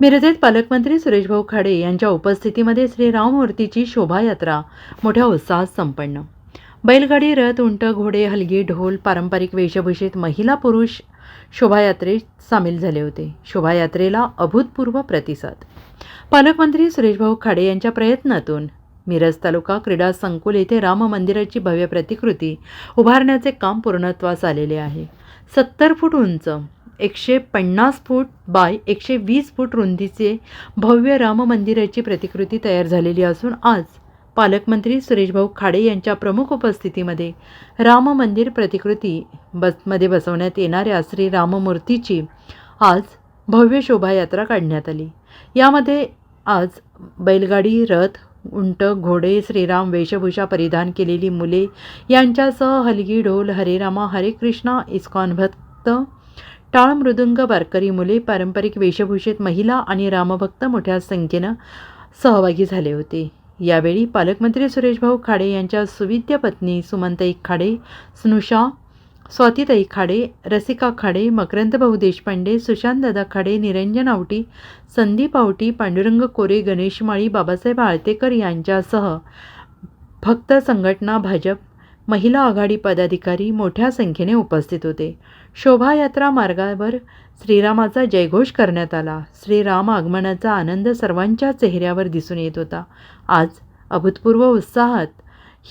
मिरजेत पालकमंत्री सुरेशभाऊ खाडे यांच्या उपस्थितीमध्ये श्री राममूर्तीची शोभायात्रा. मोठ्या उत्साहात संपन्न. बैलगाडी रथ उंट घोडे हलगी ढोल पारंपरिक वेशभूषेत महिला पुरुष शोभायात्रेत सामील झाले होते. शोभायात्रेला अभूतपूर्व प्रतिसाद. पालकमंत्री सुरेशभाऊ खाडे यांच्या प्रयत्नातून मिरज तालुका क्रीडा संकुल येथे राम मंदिराची भव्य प्रतिकृती उभारण्याचे काम पूर्णत्वास आलेले आहे. सत्तर फूट उंच एकशे पन्नास फूट बाय एकशे वीस फूट रुंदीचे भव्य राम मंदिराची प्रतिकृती तयार झालेली असून आज पालकमंत्री सुरेशभाऊ खाडे यांच्या प्रमुख उपस्थितीमध्ये राम मंदिर प्रतिकृती बसमध्ये बसवण्यात येणाऱ्या श्री राममूर्तीची आज भव्य शोभायात्रा काढण्यात आली. यामध्ये आज बैलगाडी रथ उंट घोडे श्रीराम वेशभूषा परिधान केलेली मुले यांच्यासह हलगी ढोल हरे रामा हरे कृष्णा इस्कॉन भक्त टाळ मृदुंग वारकरी मुले पारंपरिक वेशभूषेत महिला आणि रामभक्त मोठ्या संख्येनं सहभागी झाले होते. यावेळी पालकमंत्री सुरेशभाऊ खाडे यांच्या सुविद्य पत्नी सुमनताई खाडे स्नुषा स्वातीताई खाडे रसिका खाडे मकरंदभाऊ देशपांडे सुशांतदादा खाडे निरंजन आवटी संदीप आवटी पांडुरंग कोरे गणेश माळी बाबासाहेब आळतेकर यांच्यासह भक्त संघटना भाजप महिला आघाडी पदाधिकारी मोठ्या संख्येने उपस्थित होते. शोभायात्रा मार्गावर श्रीरामाचा जयघोष करण्यात आला. श्रीराम आगमनाचा आनंद सर्वांच्या चेहऱ्यावर दिसून येत होता. आज अभूतपूर्व उत्साहात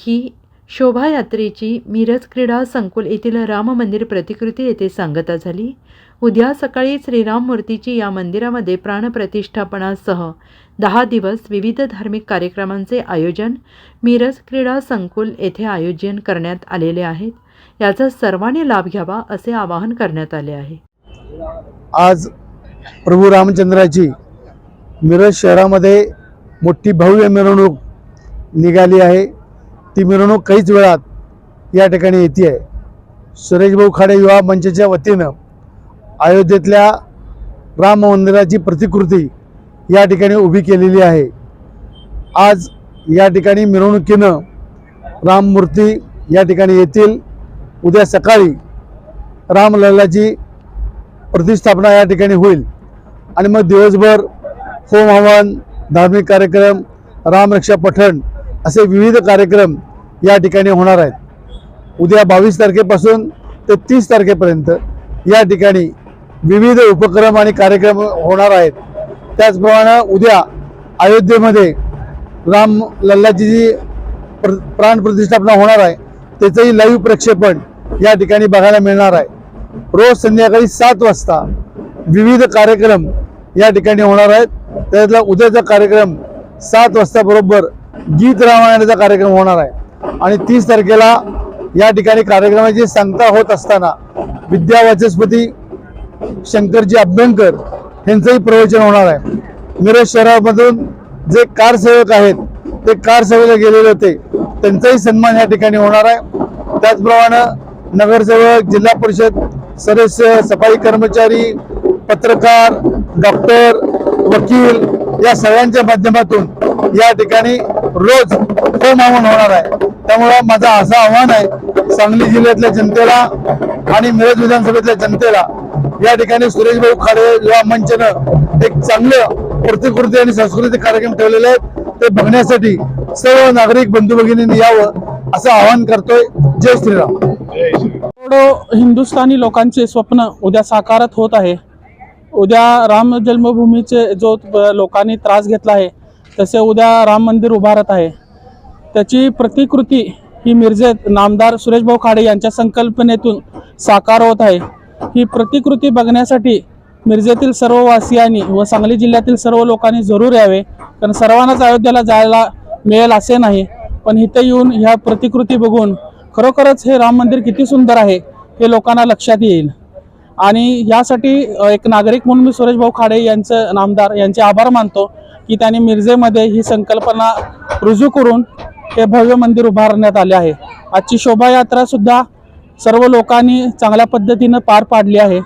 ही शोभायात्रेची मिरज क्रीडा संकुल येथील राम मंदिर प्रतिकृती येथे सांगता झाली. उद्या सकाळी श्रीराम मूर्तीची या मंदिरामध्ये प्राणप्रतिष्ठापनासह दहा दिवस विविध धार्मिक कार्यक्रमांचे आयोजन मिरज क्रीडा संकुल येथे आयोजन करण्यात आलेले आहेत. याचा सर्वांनी लाभ घ्यावा असे आवाहन करण्यात आले आहे. आज प्रभू रामचंद्राची मिरज शहरामध्ये मोठी भव्य मिरवणूक निघाली आहे. ती मिरवणूक काहीच वेळात या ठिकाणी येते आहे सुरेशभाऊ खाडे युवा मंचच्या वतीनं अयोध्येतल्या राम मंदिराची प्रतिकृती या ठिकाणी उभी केलेली आहे. आज या ठिकाणी मिरवणुकीनं राममूर्ती या ठिकाणी येतील. उद्या सकाळी रामलल्लाची प्रतिष्ठापना या ठिकाणी होईल. आणि मग दिवसभर होम हवन धार्मिक कार्यक्रम रामरक्षा पठण असे विविध कार्यक्रम या ठिकाणी होणार आहेत. उद्या बावीस तारखेपासून ते तीस तारखेपर्यंत या ठिकाणी विविध उपक्रम आणि कार्यक्रम होणार आहेत. त्याचप्रमाणे उद्या अयोध्येमध्ये राम लल्लाची जी प्र प्राण प्रतिष्ठापना होणार आहे. त्याचंही लाईव्ह प्रक्षेपण या ठिकाणी बघायला मिळणार आहे. रोज संध्याकाळी सात वाजता विविध कार्यक्रम या ठिकाणी होणार आहेत. त्यातला उद्याचा कार्यक्रम सात वाजता बरोबर गीत रामायणाचा कार्यक्रम होणार आहे. आणि तीस तारखेला या ठिकाणी कार्यक्रमाची सांगता होत असताना विद्यावाचस्पती शंकरजी अभ्यंकर यांचंही प्रवचन होणार आहे. मिरज शहरामधून जे कारसेवक आहेत ते कार सेवेला गेलेले होते त्यांचाही सन्मान या ठिकाणी होणार आहे. त्याचप्रमाणे नगरसेवक जिल्हा परिषद सदस्य सफाई कर्मचारी पत्रकार डॉक्टर वकील या सगळ्यांच्या माध्यमातून या ठिकाणी रोज होम हवन होणार आहे? त्यामुळं माझं असं आव्हान आहे सांगली जिल्ह्यातल्या जनतेला आणि मिरज विधानसभेतल्या जनतेला या ठिकाणी सुरेशभाऊ खाडे युवा मंचनं एक चांगलं प्रतिकृती आणि सांस्कृतिक कार्यक्रम ठेवलेले आहेत. ते बघण्यासाठी सर्व नागरिक बंधू भगिनींनी यावं असं आवाहन करतोय. जय श्रीराम. करोडो हिंदुस्थानी लोकांचे स्वप्न उद्या साकारत होत आहे. उद्या राम जन्मभूमीचे जो लोकांनी त्रास घेतला आहे तसे उद्या राम मंदिर उभारत आहे. त्याची प्रतिकृती ही मिरजेत नामदार सुरेशभाऊ खाडे यांच्या संकल्पनेतून साकार होत आहे. ही प्रतिकृती बघण्यासाठी मिरजेतील सर्व वासियांनी व सांगली जिल्ह्यातील सर्व लोकांनी जरूर यावे. कारण सर्वांनाच अयोध्येला जायला मिळेल असे नाही. पण इथे येऊन ह्या प्रतिकृती बघून खरोखरच हे राम मंदिर किती सुंदर आहे हे लोकांना लक्षात येईल. आणि यासाठी एक नागरिक म्हणून मी सुरेशभाऊ खाडे यांचं नामदार यांचे आभार मानतो. की त्यांनी मिरजेमध्ये ही संकल्पना रुजू करून हे भव्य मंदिर उभारण्यात आले आहे. आजची शोभायात्रा सुद्धा सर्व लोकांनी चांगल्या पद्धतीनं पार पाडली आहे.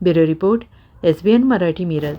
Bureau report S B N Marathi Miraj.